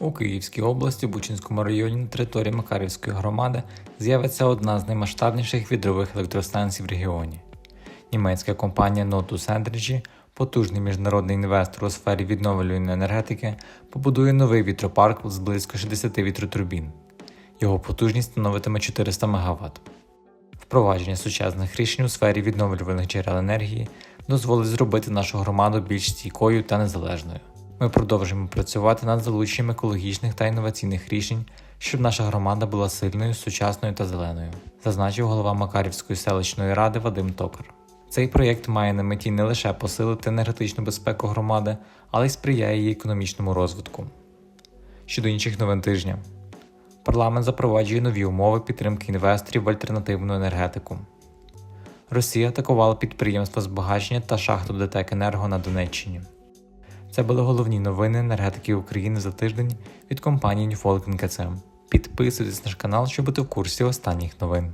У Київській області, у Бучинському районі на території Макарівської громади з'явиться одна з наймасштабніших вітрових електростанцій в регіоні. Німецька компанія Notus Energy, потужний міжнародний інвестор у сфері відновлювальної енергетики, побудує новий вітропарк з близько 60 вітротурбін. Його потужність становитиме 400 МВт. Впровадження сучасних рішень у сфері відновлювальних джерел енергії дозволить зробити нашу громаду більш стійкою та незалежною. Ми продовжуємо працювати над залученням екологічних та інноваційних рішень, щоб наша громада була сильною, сучасною та зеленою, зазначив голова Макарівської селищної ради Вадим Токар. Цей проєкт має на меті не лише посилити енергетичну безпеку громади, але й сприяє її економічному розвитку. Щодо інших новин тижня, парламент запроваджує нові умови підтримки інвесторів в альтернативну енергетику. Росія атакувала підприємства збагачення та шахту ДТЕК Енерго на Донеччині. Це були головні новини енергетики України за тиждень від компанії Newfolk. Підписуйтесь на наш канал, щоб бути в курсі останніх новин.